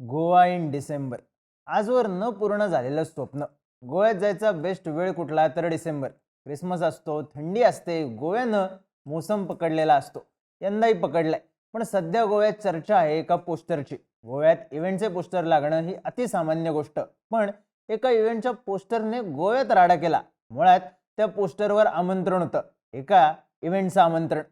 Goa in December. आजवर न पूर्ण झालेलं स्वप्न. गोव्यात जायचा बेस्ट वेळ कुठला तर डिसेंबर. क्रिसमस असतो थंडी असते गोव्यानं मोसम पकडलेला असतो. यंदाही पकडलाय. पण सध्या गोव्यात चर्चा आहे एका पोस्टरची. गोव्यात इव्हेंटचे पोस्टर लागणं ही अतिसामान्य गोष्ट. पण एका इव्हेंटच्या पोस्टरने गोव्यात राडा केला. मुळात त्या पोस्टरवर आमंत्रण होतं. एका इव्हेंटचं आमंत्रण.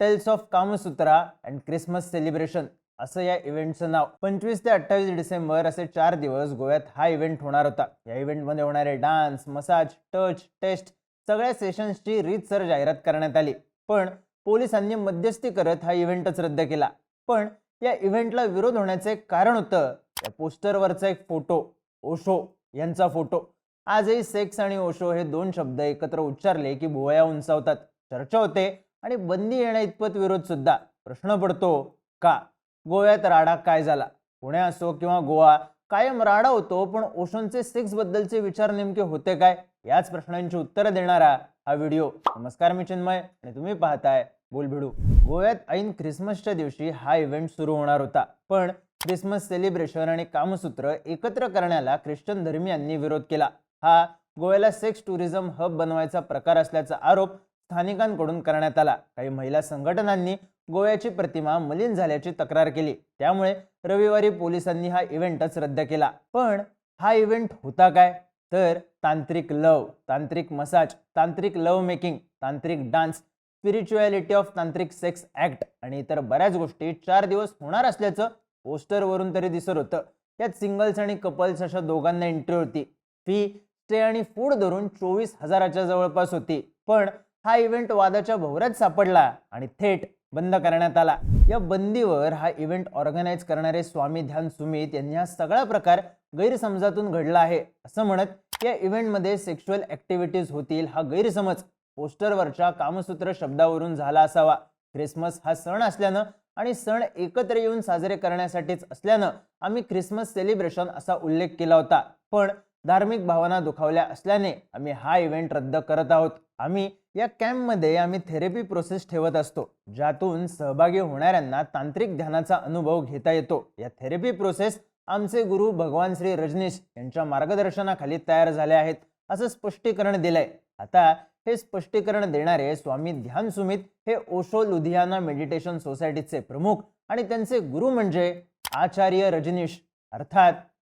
Tales of Kamasutra and Christmas celebration असं या इव्हेंटचं नाव. पंचवीस ते अठ्ठावीस डिसेंबर असे चार दिवस गोव्यात हा इव्हेंट होणार होता. या इव्हेंटमध्ये होणारे डान्स मसाज टच टेस्ट सगळ्या सेशन्सची रीतसर जाहिरात करण्यात आली. पण पोलिसांनी मध्यस्थी करत हा इव्हेंटच रद्द केला. पण या इव्हेंटला विरोध होण्याचं एक कारण होतं. या पोस्टरवरचा एक फोटो ओशो यांचा फोटो आजही सेक्स आणि ओशो हे दोन शब्द एकत्र उच्चारले की भुवया उंचावतात. चर्चा होते आणि बंदी येण्या इतपत विरोध सुद्धा. प्रश्न पडतो का? गोव्यात राडा काय झाला? पुणे असो किंवा गोवा कायम राडा होतो पण ओशनचे सिक्स बद्दलचे विचार नेमके होते काय? याच प्रश्नांची उत्तरं देणारा हा व्हिडिओ. नमस्कार मी चिन्मय आणि तुम्ही पाहताय बोलभिडू. गोव्यात ऐन ख्रिसमसच्या दिवशी हा इव्हेंट सुरू होणार होता. पण ख्रिसमस सेलिब्रेशन आणि कामसूत्र एकत्र करण्याला ख्रिश्चन धर्मियांनी विरोध केला. हा गोव्याला सेक्स टुरिझम हब बनवायचा प्रकार असल्याचा आरोप स्थानिकांकडून करण्यात आला. काही महिला संघटनांनी गोव्याची प्रतिमा मलिन झाल्याची तक्रार केली. त्यामुळे रविवारी पोलिसांनी हा इव्हेंटच रद्द केला. पण हा इव्हेंट होता काय? तर तांत्रिक love tantric massage tantric love making tantric dance spirituality of tantric sex act आणि इतर बऱ्याच गोष्टी चार दिवस होणार असल्याचं पोस्टरवरून तरी दिसत होतं. यात सिंगल्स आणि कपल्स अशा दोघांना एंट्री होती. फी स्टे आणि फूड धरून चोवीस हजाराच्या जवळपास होती. पण हा इव्हेंट वादाच्या भोवऱ्यात सापडला आणि थेट बंद करण्यात आला. या बंदीवर हा इव्हेंट ऑर्गनाईज करणारे स्वामी ध्यान सुमित यांनी हा सगळा प्रकार गैरसमजातून घडला आहे. असं म्हणत या इव्हेंटमध्ये सेक्शुअल ऍक्टिव्हिटीज होतील हा गैरसमज पोस्टरवरच्या कामसूत्र शब्दावरून झाला असावा. ख्रिसमस हा सण असल्यानं आणि सण एकत्र येऊन साजरे करण्यासाठीच असल्यानं आम्ही ख्रिसमस सेलिब्रेशन असा उल्लेख केला होता. पण धार्मिक भावना दुखावल्या असल्याने आम्ही हा इव्हेंट रद्द करत आहोत. आम्ही या कॅम्पमध्ये आम्ही थेरपी प्रोसेस ठेवत असतो ज्यातून सहभागी होणाऱ्यांना तांत्रिक ध्यानाचा अनुभव घेता येतो. या थेरपी प्रोसेस आमचे गुरु भगवान श्री रजनीश यांच्या मार्गदर्शनाखाली तयार झाले आहेत असं स्पष्टीकरण दिलंय. आता हे स्पष्टीकरण देणारे स्वामी ध्यान सुमित हे ओशो लुधियाना मेडिटेशन सोसायटीचे प्रमुख आणि त्यांचे गुरु म्हणजे आचार्य रजनीश अर्थात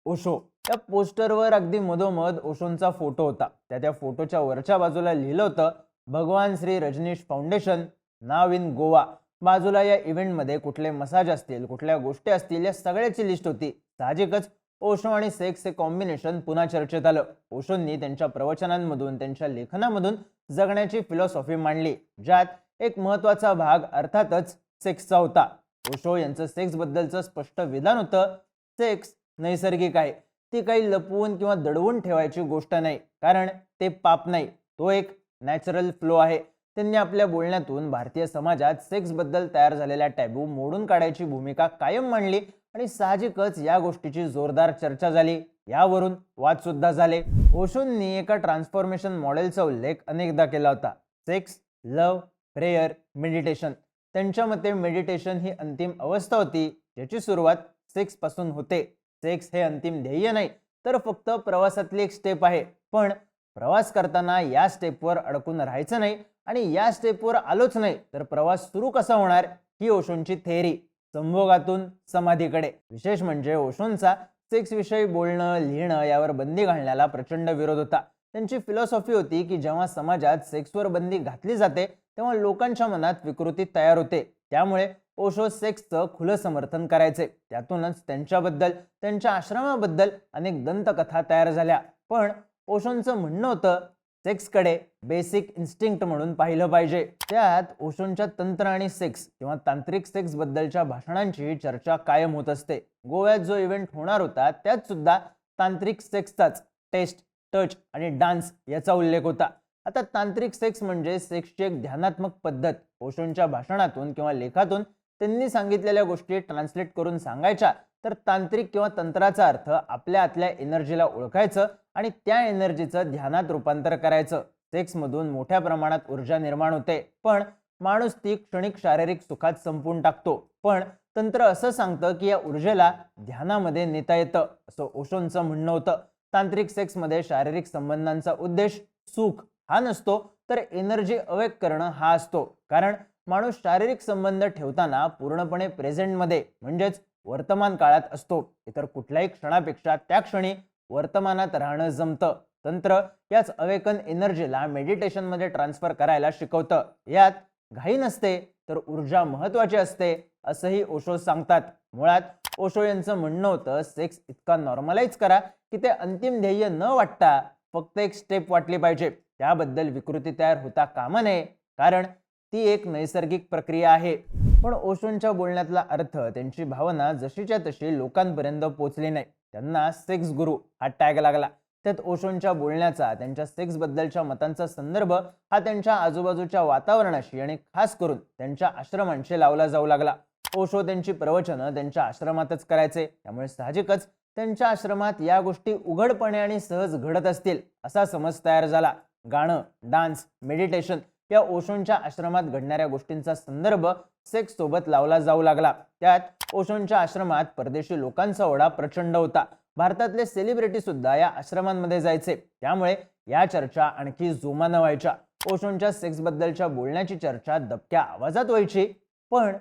ओशो. त्या पोस्टरवर अगदी मधोमध ओशोंचा फोटो होता. त्या त्या फोटोच्या वरच्या बाजूला लिहिलं होतं भगवान श्री रजनीश फाउंडेशन नाव इन गोवा. बाजूला या इव्हेंटमध्ये कुठले मसाज असतील कुठल्या गोष्टी असतील या सगळ्याची लिस्ट होती. साहजिकच ओशो आणि सेक्स हे कॉम्बिनेशन पुन्हा चर्चेत आलं. ओशोंनी त्यांच्या प्रवचनांमधून त्यांच्या लेखनामधून जगण्याची फिलॉसॉफी मांडली ज्यात एक महत्त्वाचा भाग अर्थातच सेक्सचा होता. ओशो यांचं सेक्स बद्दलचं स्पष्ट विधान होतं सेक्स नैसर्गिक आहे. ती काही लपवून किंवा दडवून ठेवायची गोष्ट नाही कारण ते पाप नाही. तो एक नॅचरल फ्लो आहे. त्यांनी आपल्या बोलण्यातून भारतीय समाजात सेक्सबद्दल तयार झालेल्या टॅबू मोडून काढायची भूमिका कायम मांडली आणि साहजिकच या गोष्टीची जोरदार चर्चा झाली. यावरून वाद सुद्धा झाले. ओशोंनी एका ट्रान्सफॉर्मेशन मॉडेलचा उल्लेख अनेकदा केला होता. सेक्स लव प्रेयर मेडिटेशन त्यांच्या मते मेडिटेशन ही अंतिम अवस्था होती ज्याची सुरुवात सेक्सपासून होते. सेक्स हे अंतिम ध्येय नाही तर फक्त प्रवासातली एक स्टेप आहे. पण प्रवास करताना या स्टेपवर अडकून राहायचं नाही आणि या स्टेपवर आलोच नाही तर प्रवास सुरू कसा होणार ही ओशोंची थेअरी संभोगातून समाधीकडे. विशेष म्हणजे ओशोंचा सेक्स विषयी बोलणं लिहिणं यावर बंदी घालण्याला प्रचंड विरोध होता. त्यांची फिलॉसॉफी होती की जेव्हा समाजात सेक्सवर बंदी घातली जाते तेव्हा लोकांच्या मनात विकृती तयार होते. त्यामुळे ओशो सेक्सचं खुलं समर्थन करायचे. त्यातूनच त्यांच्याबद्दल त्यांच्या आश्रमाबद्दल अनेक दंतकथा तयार झाल्या. पण ओशोंचं म्हणणं होतं सेक्सकडे बेसिक इन्स्टिंक्ट म्हणून पाहिलं पाहिजे. त्यात ओशोंच्या तंत्र आणि सेक्स किंवा तांत्रिक सेक्स बद्दलच्या भाषणांची चर्चा कायम होत असते. गोव्यात जो इव्हेंट होणार होता त्यात सुद्धा तांत्रिक सेक्सचाच टेस्ट टच आणि डान्स याचा उल्लेख होता. आता तांत्रिक सेक्स म्हणजे सेक्सची एक ध्यानात्मक पद्धत. ओशोंच्या भाषणातून किंवा लेखातून त्यांनी सांगितलेल्या गोष्टी ट्रान्सलेट करून सांगायच्या. तर तांत्रिक किंवा तंत्राचा अर्थ आपल्या आतल्या एनर्जीला ओळखायचं आणि त्या एनर्जीचं ध्यानात रूपांतर करायचं. सेक्समधून मोठ्या प्रमाणात ऊर्जा निर्माण होते. पण माणूस ती क्षणिक शारीरिक सुखात संपून टाकतो. पण तंत्र असं सांगतं की या ऊर्जेला ध्यानामध्ये नेता येतं असं ओशोंचं म्हणणं होतं. तांत्रिक सेक्समध्ये शारीरिक संबंधांचा उद्देश सुख हा नसतो तर एनर्जी अवेक करणं हा असतो. कारण माणूस शारीरिक संबंध ठेवताना पूर्णपणे प्रेझेंटमध्ये म्हणजेच वर्तमान काळात असतो. इतर कुठल्याही क्षणापेक्षा त्या क्षणी वर्तमानात राहणं जमतं. तंत्र याच अवेकन एनर्जीला मेडिटेशनमध्ये ट्रान्सफर करायला शिकवतं. यात घाई नसते तर ऊर्जा महत्वाची असते असंही ओशो सांगतात. मुळात ओशो यांचं म्हणणं होतं सेक्स इतका नॉर्मलाइज करा की ते अंतिम ध्येय न वाटता फक्त एक स्टेप वाटली पाहिजे. त्याबद्दल विकृती तयार होता कामा नये कारण ती एक नैसर्गिक प्रक्रिया आहे. पण ओशोंच्या बोलण्यातला अर्थ त्यांची भावना जशीच्या तशी लोकांपर्यंत पोचली नाही. त्यांना सेक्स गुरु हा टॅग लागला. त्यात ओशोंच्या बोलण्याचा त्यांच्या सेक्स बद्दलच्या मतांचा संदर्भ हा त्यांच्या आजूबाजूच्या वातावरणाशी आणि खास करून त्यांच्या आश्रमांशी लावला जाऊ लागला. ओशो त्यांची प्रवचनं त्यांच्या आश्रमातच करायचे. त्यामुळे साहजिकच त्यांच्या आश्रमात या गोष्टी उघडपणे आणि सहज घडत असतील असा समज तयार झाला. गाणं डान्स मेडिटेशन या ओशोंच्या आश्रमात घडणाऱ्या गोष्टींचा संदर्भ सेक्स सोबत लावला जाऊ लागला. त्यात ओशोंच्या आश्रमात परदेशी लोकांचा ओढा प्रचंड होता. भारतातले सेलिब्रिटी सुद्धा या आश्रमांमध्ये जायचे. त्यामुळे या चर्चा आणखी जोमानं व्हायच्या. ओशोंच्या सेक्स बद्दलच्या बोलण्याची चर्चा दबक्या आवाजात व्हायची. पण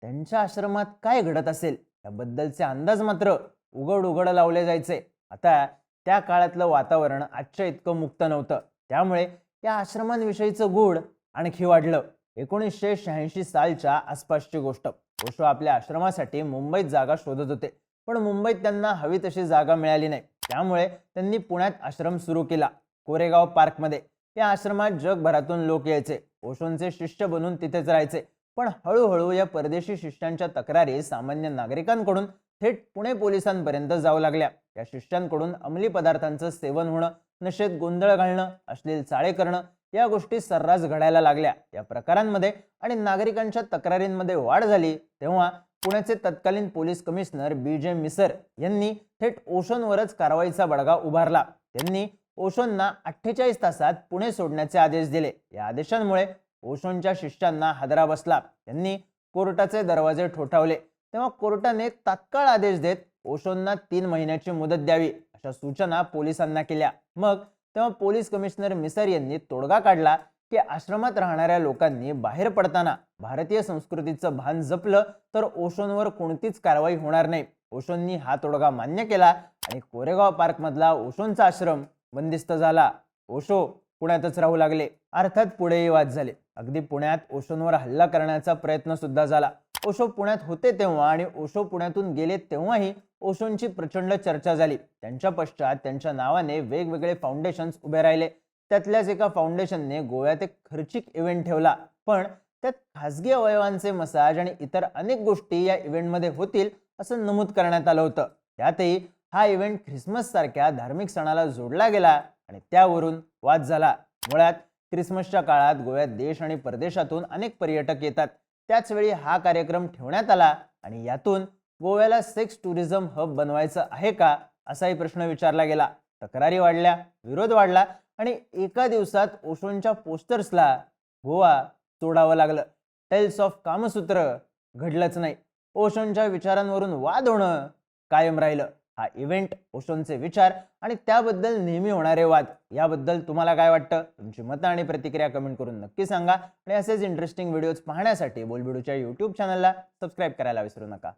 त्यांच्या आश्रमात काय घडत असेल? याबद्दलचे अंदाज मात्र उघड उघड लावले जायचे. आता त्या काळातलं वातावरण आजच्या इतकं मुक्त नव्हतं. त्यामुळे या आश्रमांविषयीचं गूढ आणखी वाढलं. एकोणीसशे शहाऐंशी सालच्या आसपासची गोष्ट. ओशो आपल्या आश्रमासाठी मुंबईत जागा शोधत होते. पण मुंबईत त्यांना हवी तशी जागा मिळाली नाही. त्यामुळे त्यांनी पुण्यात आश्रम सुरू केला कोरेगाव पार्कमध्ये. या आश्रमात जगभरातून लोक यायचे. ओशोंचे शिष्य बनून तिथेच राहायचे. पण हळूहळू या परदेशी शिष्यांच्या तक्रारी सामान्य नागरिकांकडून थेट पुणे पोलिसांपर्यंत जाऊ लागल्या. या शिष्यांकडून अंमली पदार्थांचं सेवन होणं नशेत गोंधळ घालणं अश्लील चाळे करणं या गोष्टी सर्रास घडायला लागल्या. या प्रकारांमध्ये आणि नागरिकांच्या तक्रारींमध्ये वाढ झाली तेव्हा पुण्याचे तत्कालीन पोलीस कमिशनर बी जे मिसर यांनी थेट ओशोंवरच कारवाईचा बडगा उभारला. त्यांनी ओशोंना अठ्ठेचाळीस तासात पुणे सोडण्याचे आदेश दिले. या आदेशांमुळे ओशोंच्या शिष्यांना हादरा बसला. त्यांनी कोर्टाचे दरवाजे ठोठावले. तेव्हा कोर्टाने तात्काळ आदेश देत ओशोंना तीन महिन्याची मुदत द्यावी अशा सूचना पोलिसांना केल्या. मग तेव्हा पोलीस कमिशनर मिसर यांनी तोडगा काढला की आश्रमात राहणाऱ्या लोकांनी बाहेर पडताना भारतीय संस्कृतीचं भान जपलं तर ओशोंवर कोणतीच कारवाई होणार नाही. ओशोंनी हा तोडगा मान्य केला आणि कोरेगाव पार्क मधला ओशोंचा आश्रम बंदिस्त झाला. ओशो पुण्यातच राहू लागले. अर्थात पुढेही वाद झाले. अगदी पुण्यात ओशोंवर हल्ला करण्याचा प्रयत्न सुद्धा झाला. ओशो पुण्यात होते तेव्हा आणि ओशो पुण्यातून गेले तेव्हाही ओशोंची प्रचंड चर्चा झाली. त्यांच्या पश्चात त्यांच्या नावाने वेगवेगळे फाउंडेशन्स उभे राहिले. त्यातल्याच एका फाउंडेशनने गोव्यात एक खर्चिक इव्हेंट ठेवला. पण त्यात खासगी अवयवांचे मसाज आणि इतर अनेक गोष्टी या इव्हेंटमध्ये होतील असं नमूद करण्यात आलं होतं. त्यातही हा इव्हेंट ख्रिसमस सारख्या धार्मिक सणाला जोडला गेला आणि त्यावरून वाद झाला. मुळात ख्रिसमसच्या काळात गोव्यात देश आणि परदेशातून अनेक पर्यटक येतात. त्याच वेळी हा कार्यक्रम ठेवण्यात आला आणि यातून गोव्याला सेक्स टुरिझम हब बनवायचं आहे का असाही प्रश्न विचारला गेला. तक्रारी वाढल्या विरोध वाढला आणि एका दिवसात ओशोंच्या पोस्टर्सला गोवा सोडावं लागलं. टेल्स ऑफ कामसूत्र घडलंच नाही. ओशोंच्या विचारांवरून वाद होणं कायम राहिलं. हा इव्हेंट ओशोंचे विचार आणि त्याबद्दल नेहमी होणारे वाद याबद्दल तुम्हाला काय वाटतं? तुमची मतं आणि प्रतिक्रिया कमेंट करून नक्की सांगा. आणि असेच इंटरेस्टिंग व्हिडिओज पाहण्यासाठी बोलबिडूच्या यूट्यूब चॅनलला सबस्क्राईब करायला विसरू नका.